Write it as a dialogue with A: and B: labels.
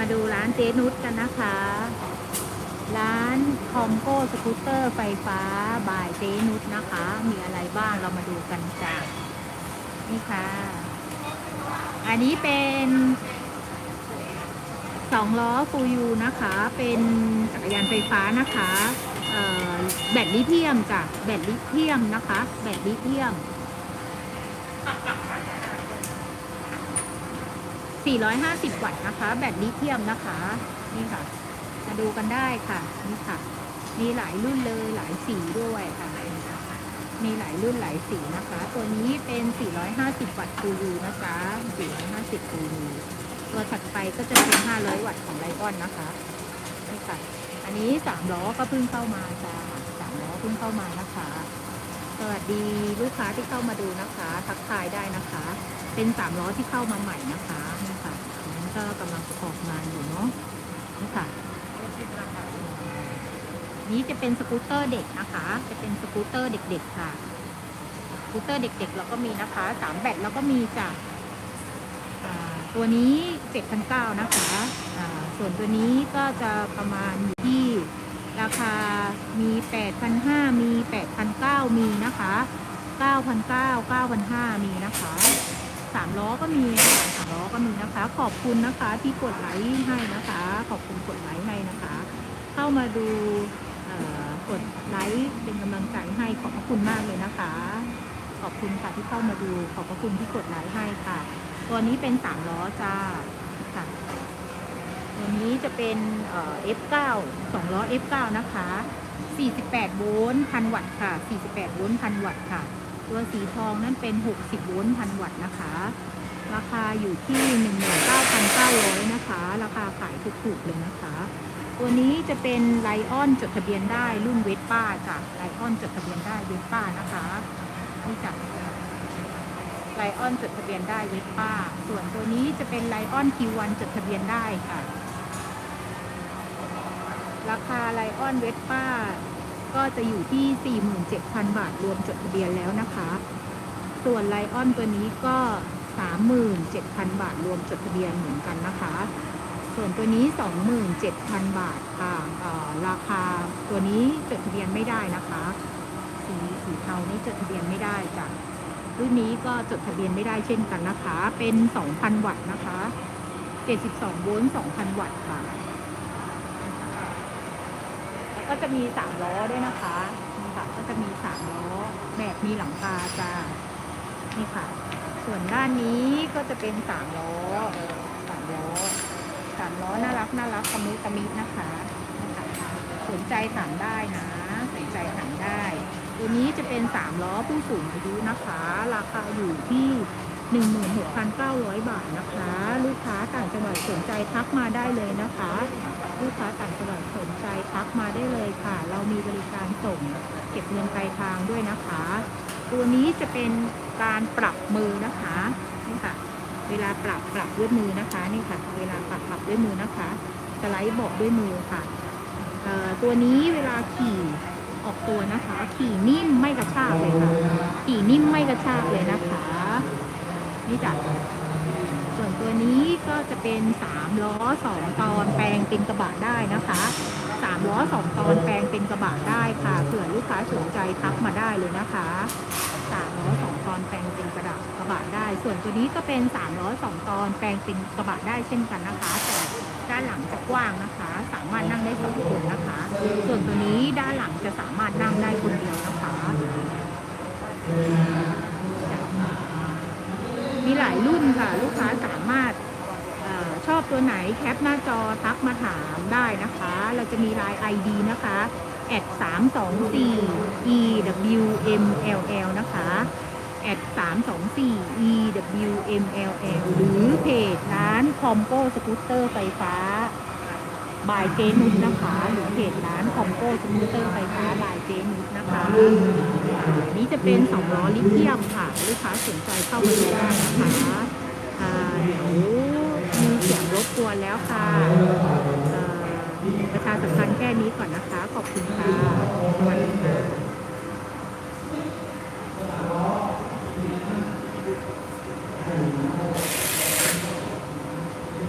A: มาดูร้านเจนุชกันนะคะ ร้านคอมโก้สกูตเตอร์ไฟฟ้าบายเจนุชนะคะ มีอะไรบ้างเรามาดูกันจ้ะนี่ค่ะ อันนี้เป็นสองล้อฟูยูนะคะ เป็นจักรยานไฟฟ้านะคะเอ่อแบตลิเทียมจ้ะแบตลิเทียมนะคะ แบตลิเทียม 450 วัตต์นะคะ แบตลิเทียมนะคะ นี่ค่ะ มาดูกันได้ค่ะ นี่ค่ะ มีหลายรุ่นเลยหลายสีด้วยค่ะ มีหลายรุ่นหลายสีนะคะ ตัวนี้เป็น 450 วัตต์ฟูยูนะจ๊ะ450ฟูยูตัวถัดไปก็จะเป็น 500 วัตต์ของไลออนนะคะ นี่ค่ะ อันนี้ 3 ล้อก็เพิ่งเข้ามาจ้า3ล้อเพิ่งเข้ามานะคะสวัสดีลูกค้าที่เข้ามาดูนะคะ ทักทายได้นะคะ เป็นสามล้อที่เข้ามาใหม่นะคะนี ก็กำลังประกอบงานอยู่เนาะนี่ค่ะ นี้จะเป็นสกูตเตอร์เด็กนะคะ จะเป็นสกูตเตอร์เด็ก ๆ ค่ะ สกูตเตอร์เด็ก ๆ เราก็มีนะคะสามแบตเราก็มีจากตัวนี้เจ็ดพันเก้านะคะส่วนตัวนี้ก็จะประมาณอยู่ที่ราคามีแปดพันห้ามีแปดพันเก้ามีนะคะเก้าพันเก้าเก้าพันห้ามีนะคะ สามล้อก็มีสามล้อก็มีนะคะ ขอบคุณนะคะที่กดไลค์ให้นะคะ ขอบคุณกดไลค์ให้นะคะ เข้ามาดูกดไลค์เป็นกำลังใจให้ขอบพระคุณมากเลยนะคะ ขอบคุณค่ะที่เข้ามาดูขอบพระคุณที่กดไลค์ให้ค่ะ ตัวนี้เป็นสามล้อจ้าค่ะตัวนี้จะเป็นเอ่อ F9 สองล้อ F9 นะคะ 48 โวลต์พันวัตต์ค่ะ 48 โวลต์พันวัตต์ค่ะ ตัวสีทองนั่นเป็น 60โวลต์พันวัตต์นะคะ ราคาอยู่ที่ 19,900นะคะ ราคาขายถูกๆเลยนะคะ ตัวนี้จะเป็นไลออนจดทะเบียนได้รุ่นเวสป้าจากไลออนจดทะเบียนได้เวสป้านะคะนี่จากไลออนจดทะเบียนได้เวสป้า ส่วนตัวนี้จะเป็นไลออนคิววันจดทะเบียนได้ค่ะ ราคาไลออนเวสป้า ก็จะอยู่ที่ 47,000 บาทรวมจดทะเบียนแล้วนะคะ ส่วนไลออนตัวนี้ก็ 37,000 บาทรวมจดทะเบียนเหมือนกันนะคะ ส่วนตัวนี้ 27,000 บาทค่ะเอ่อราคาตัวนี้จดทะเบียนไม่ได้นะคะ สีสีเทานี้จดทะเบียนไม่ได้จ้ะรุ่นนี้ก็จดทะเบียนไม่ได้เช่นกันนะคะ เป็น 2,000 วัตต์นะคะ 72 โวลต์ 2,000 วัตต์ค่ะ ก็จะมี3ล้อด้วยนะคะนี่ค่ะก็จะมี3ล้อแบบมีหลังคาจ้านี่ค่ะ ส่วนด้านนี้ก็จะเป็น3ล้อสามล้อสามล้อน่ารักน่ารักตะมุตะมินะคะนะคะสนใจถามได้นะสนใจถามได้ ตัวนี้จะเป็นสามล้อผู้สูงอายุนะคะ ราคาอยู่ที่ 16,900 บาทนะคะ ลูกค้าต่างจังหวัดสนใจทักมาได้เลยนะคะ ลูกค้าต่างจังหวัดสนใจทักมาได้เลยค่ะ เรามีบริการส่งเก็บเงินปลายทางด้วยนะคะ ตัวนี้จะเป็นการปรับมือนะคะนี่ค่ะ เวลาปรับปรับด้วยมือนะคะนี่ค่ะ เวลาปรับปรับด้วยมือนะคะสไลด์บอกด้วยมือค่ะตัวนี้เวลาขี่ออกตัวนะคะ ขี่นิ่มไม่กระชากเลยค่ะ ขี่นิ่มไม่กระชากเลยนะคะ นี่จ้ะส่วนตัวนี้ก็จะเป็นสามล้อสองตอนแปลงเป็นกระบะได้นะคะสามล้อสองตอนแปลงเป็นกระบะได้ค่ะเผื่อลูกค้าสนใจทักมาได้เลยนะคะสามล้อสองตอนแปลงเป็นกระดาษกระบะได้ ส่วนตัวนี้ก็เป็นสามล้อสองตอนแปลงเป็นกระบะได้เช่นกันนะคะ แต่ด้านหลังจะกว้างนะคะ สามารถนั่งได้สองคนนะคะ ส่วนตัวนี้ด้านหลังจะสามารถนั่งได้คนเดียวนะคะ รุ่นค่ะ ลูกค้าสามารถอชอบตัวไหนแคปหน้าจอทักมาถามได้นะคะ เราจะมีไลน์ ID นะคะแอดสามสองสี่ e w m l l นะคะแอดสามสองสี่ e w m l l หรือเพจร้านคอมโก้สกูตเตอร์ไฟฟ้า บายเจนุชนะคะ หรือเพจร้านคอมโก้สกูตเตอร์ไฟฟ้าบายเจนุชนะคะอันนี้จะเป็นสองล้อลิเทียมค่ะ ลูกค้าสนใจเข้ามาดูได้นะคะอ่าเดี๋ยวมีเสียงรบกวนแล้วค่ะประชาสัมพันธ์แค่นี้ก่อนนะคะ ขอบคุณค่ะ